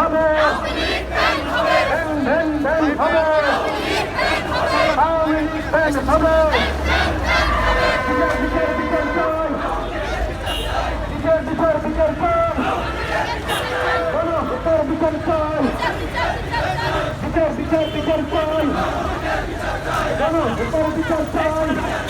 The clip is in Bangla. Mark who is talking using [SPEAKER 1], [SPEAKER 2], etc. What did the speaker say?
[SPEAKER 1] হবে ব্যান ব্যান ব্যান হবে আওয়ামী লীগ ব্যান হবে বিচার বিচার বিচার চাই বিচার বিচার বিচার চাই বলো বিচার চাই বিচার বিচার বিচার চাই বিচার বিচার চাই